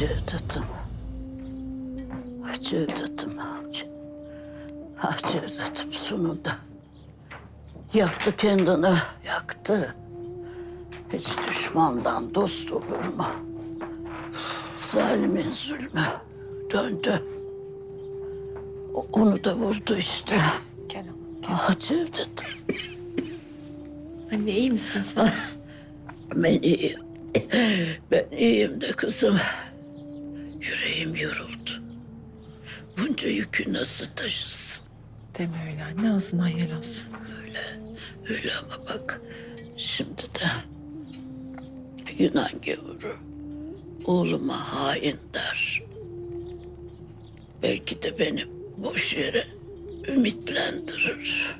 Cevdet'im. Cevdet'im. Ah Cevdet'im sonunda. Yaktı kendini, yaktı. Hiç düşmandan dost olur mu? Zalimin zulmü döndü. O- Onu da vurdu işte. Ah Cevdet'im. Anne iyi misin sen? Ben iyiyim. Ben iyiyim de kızım. Yoruldu. Bunca yükü nasıl taşısın? Deme öyle anne ağzından yel alsın. Öyle ama bak şimdi de Yunan gavuru oğluma hain der. Belki de beni boş yere ümitlendirir.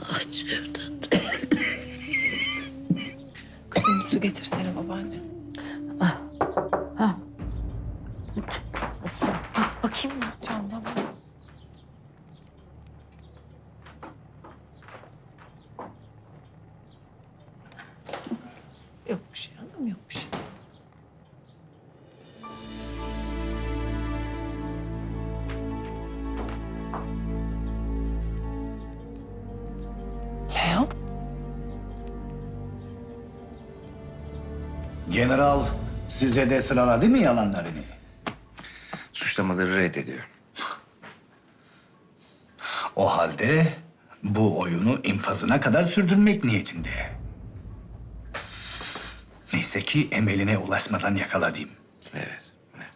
Ah Cevdet. Kızım su getirsene babaanne. Bak bakayım mı camdan? Yok bir şey annem yok bir şey. Leo? General size de sıraladı mı yalanlarını? Suçlamaları reddediyor. O halde bu oyunu infazına kadar sürdürmek niyetinde. Neyse ki emeline ulaşmadan yakaladım. Evet. evet.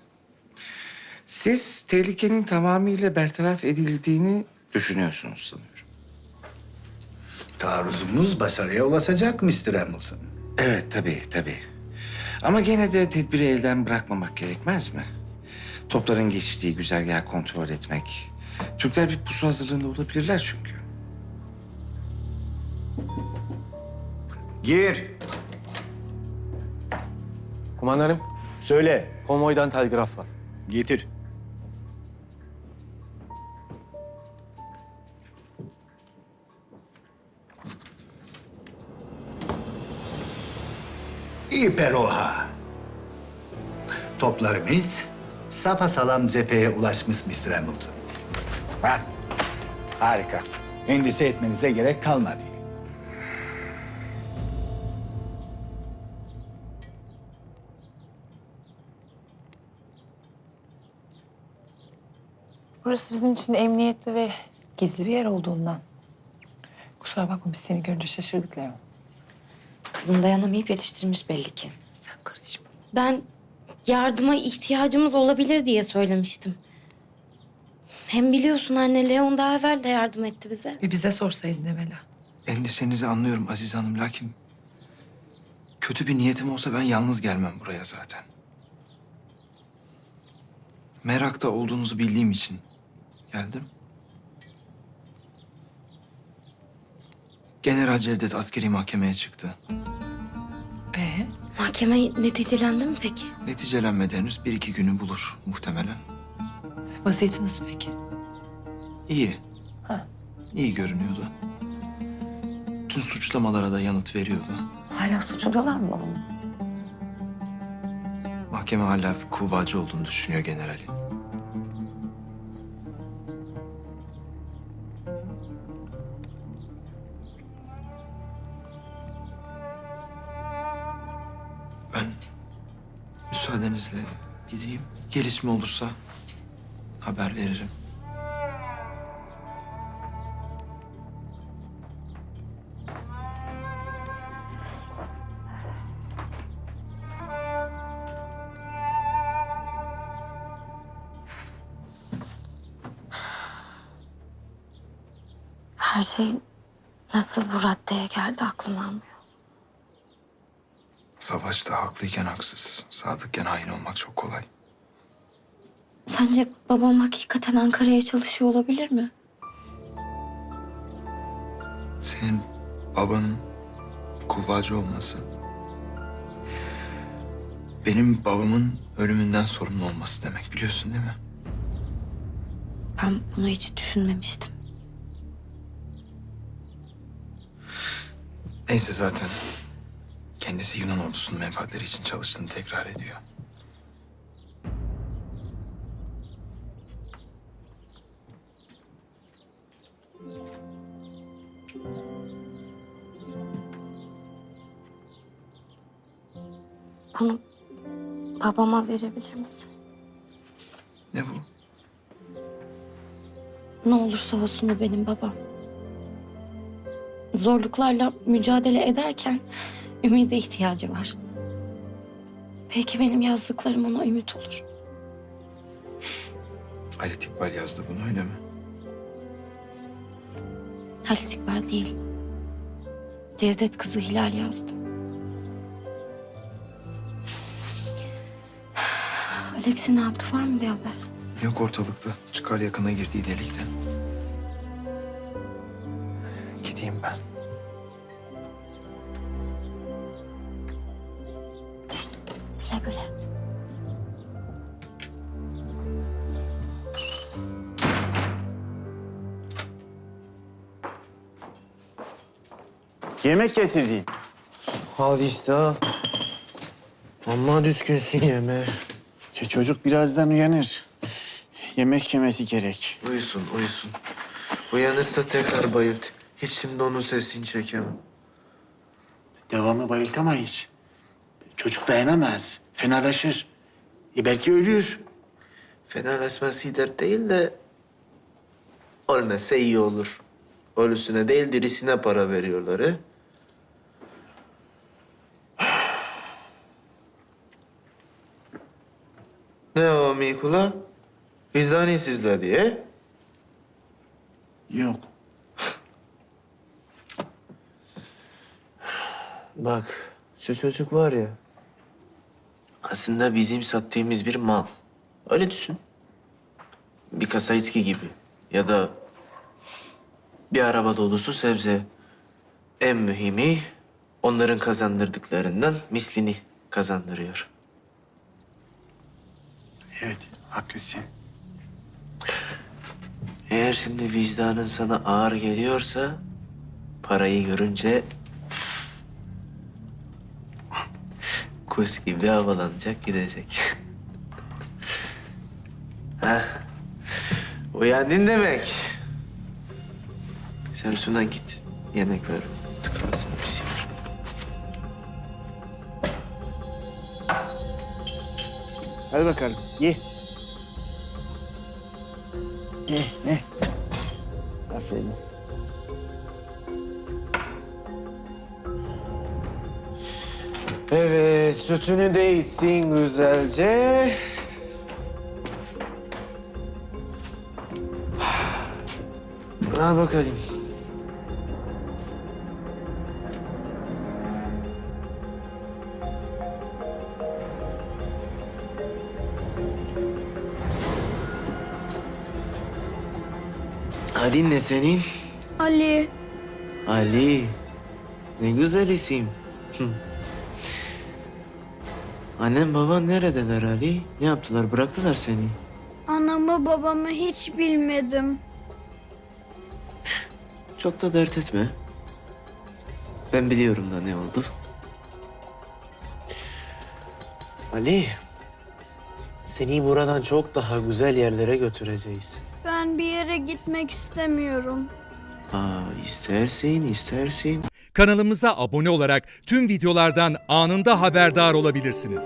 Siz tehlikenin tamamıyla bertaraf edildiğini düşünüyorsunuz sanıyorum. Taarruzumuz başarıya ulaşacak Mr. Hamilton. Evet tabii tabii. Ama gene de tedbiri elden bırakmamak gerekmez mi? Topların geçtiği güzergahı kontrol etmek. Türkler bir pusu hazırlığında olabilirler çünkü. Gir. Kumandanım, Söyle. konvoydan telgraf var. Getir. İperoha. Toplarımız sapasağlam cepheye ulaşmış Mr. Hamilton. Ha, harika. Endişe etmenize gerek kalmadı. Burası bizim için emniyetli ve gizli bir yer olduğundan. Kusura bakma biz seni görünce şaşırdık Leo. Kızın dayanamayıp yetiştirmiş belli ki. Sen karışma. Ben yardıma ihtiyacımız olabilir diye söylemiştim. Hem biliyorsun anne Leon daha evvel de yardım etti bize. Bir bize sorsaydın Emela. Endişenizi anlıyorum Aziz Hanım lakin... ...kötü bir niyetim olsa ben yalnız gelmem buraya zaten. Merakta olduğunuzu bildiğim için geldim. General Cevdet askeri mahkemeye çıktı. Ee? Mahkeme neticelendi mi peki? Neticelenmedi henüz bir iki günü bulur muhtemelen. Vaziyeti nasıl peki? İyi. Ha. İyi görünüyordu. Tüm suçlamalara da yanıt veriyordu. Hala suçluyorlar mı babamı? Mahkeme hala kuvvacı olduğunu düşünüyor generalin. Müsaadenizle gideyim. Gelişme olursa haber veririm. Her şey nasıl bu raddeye geldi aklım almıyor. Savaşta haklıyken haksız, sadıkken hain olmak çok kolay. Sence babam hakikaten Ankara'ya çalışıyor olabilir mi? Senin babanın kuvvacı olması... ...benim babamın ölümünden sorumlu olması demek biliyorsun değil mi? Ben bunu hiç düşünmemiştim. Neyse zaten Kendisi Yunan ordusunun menfaatleri için çalıştığını tekrar ediyor. Bunu babama verebilir misin? Ne bu? Ne olursa olsun o benim babam. Zorluklarla mücadele ederken ümide ihtiyacı var. Belki benim yazdıklarım ona ümit olur. Halit İkbal yazdı bunu öyle mi? Halis İkbal değil. Cevdet kızı Hilal yazdı. Alex'i ne yaptı var mı bir haber? Yok ortalıkta. Çıkar yakına girdiği delikte. Yemek getirdi. Al işte al. Amma düzgünsün yeme. Ki çocuk birazdan uyanır. Yemek yemesi gerek. Uyusun uyusun. Uyanırsa tekrar bayılt. Hiç şimdi onun sesini çekemem. Devamlı bayıltamayız. Çocuk dayanamaz. Fenalaşır. E belki ölür. Fenalaşması dert değil de... Ölmezse iyi olur. Ölüsüne değil dirisine para veriyorlar he. Ne o Mikula? Vicdani sizler diye. Yok. Bak, şu çocuk var ya. Aslında bizim sattığımız bir mal. Öyle düşün. Bir kasa içki gibi. Ya da bir araba dolusu sebze. En mühimi onların kazandırdıklarından mislini kazandırıyor. Evet, haklısın. Eğer şimdi vicdanın sana ağır geliyorsa parayı görünce kuş gibi havalanacak gidecek. Heh. Uyandın demek. Sen Suna git. Yemek ver. Hadi bakalım, ye. Ye, ye. Aferin. Evet, sütünü de içsin güzelce. Al bakalım. Adın ne senin? Ali, Ali. Ne güzel isim. Annem baban neredeler Ali? Ne yaptılar? Bıraktılar seni. anamı babamı hiç bilmedim. Çok da dert etme. Ben biliyorum da ne oldu. Ali, seni buradan çok daha güzel yerlere götüreceğiz. Ben bir yere gitmek istemiyorum. Aa, istersin, istersin. Kanalımıza abone olarak tüm videolardan anında haberdar olabilirsiniz.